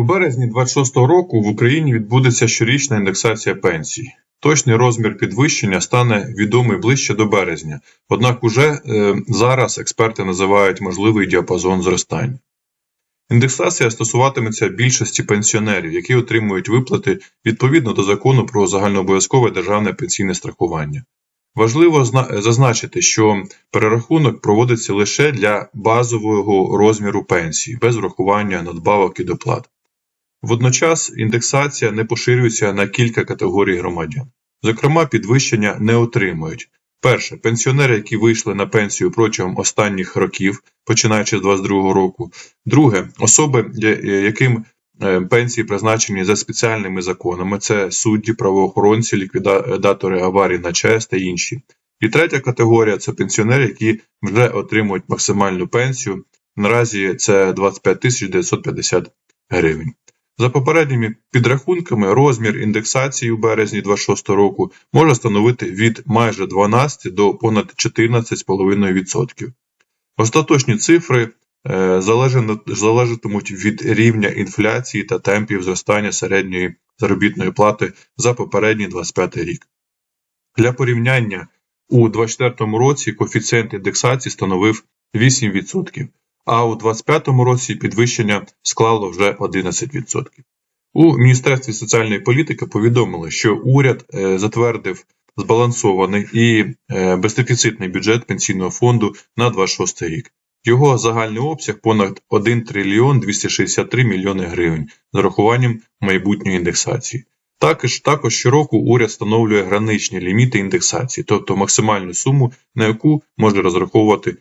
У березні 26 року в Україні відбудеться щорічна індексація пенсій. Точний розмір підвищення стане відомий ближче до березня, однак уже е, зараз експерти називають можливий діапазон зростання. Індексація стосуватиметься більшості пенсіонерів, які отримують виплати відповідно до закону про загальнообов'язкове державне пенсійне страхування. Важливо зазначити, що перерахунок проводиться лише для базового розміру пенсії, без врахування надбавок і доплат. Водночас індексація не поширюється на кілька категорій громадян. Зокрема, підвищення не отримують. Перше, пенсіонери, які вийшли на пенсію протягом останніх років, починаючи з 2022 року. Друге, особи, яким е, пенсії призначені за спеціальними законами, це судді, правоохоронці, ліквідатори аварій на ЧАЕС та інші. І третя категорія це пенсіонери, які вже отримують максимальну пенсію. Наразі це 25 тисяч 950 гривень. За попередніми підрахунками, розмір індексації у березні 26 року може становити від майже 12 до понад 14,5%. Остаточні цифри е, залежатимуть від рівня інфляції та темпів зростання середньої заробітної плати за попередній 25 рік. Для порівняння у 2024 році коефіцієнт індексації становив 8%, а у 2025 році підвищення склало вже 11%. У Міністерстві соціальної політики повідомили, що уряд е, затвердив збалансований і е, бездефіцитний бюджет пенсійного фонду на 26 рік. Його загальний обсяг понад 1 трильйон 263 мільйони гривень з урахуванням майбутньої індексації. Також, також щороку уряд встановлює граничні ліміти індексації, тобто максимальну суму, на яку може розраховувати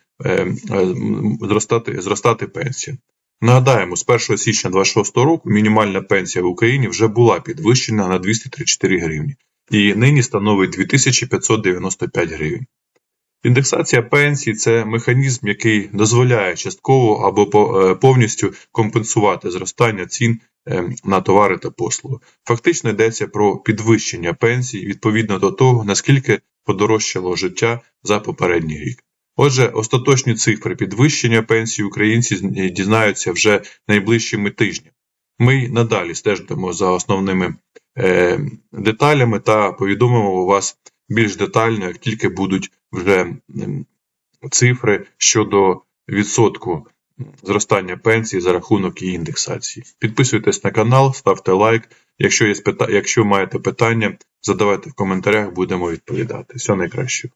зростати, зростати пенсія. Нагадаємо, з 1 січня 2026 року мінімальна пенсія в Україні вже була підвищена на 234 гривні і нині становить 2595 гривень. Індексація пенсій це механізм, який дозволяє частково або е, повністю компенсувати зростання цін е, на товари та послуги. Фактично йдеться про підвищення пенсій відповідно до того, наскільки подорожчало життя за попередній рік. Отже, остаточні цифри підвищення пенсій українці дізнаються вже найближчими тижнями. Ми надалі стежимо за основними е, деталями та повідомимо вас більш детально, як тільки будуть вже цифри щодо відсотку зростання пенсії за рахунок її індексації. Підписуйтесь на канал, ставте лайк. Якщо є якщо маєте питання, задавайте в коментарях, будемо відповідати. Все найкраще.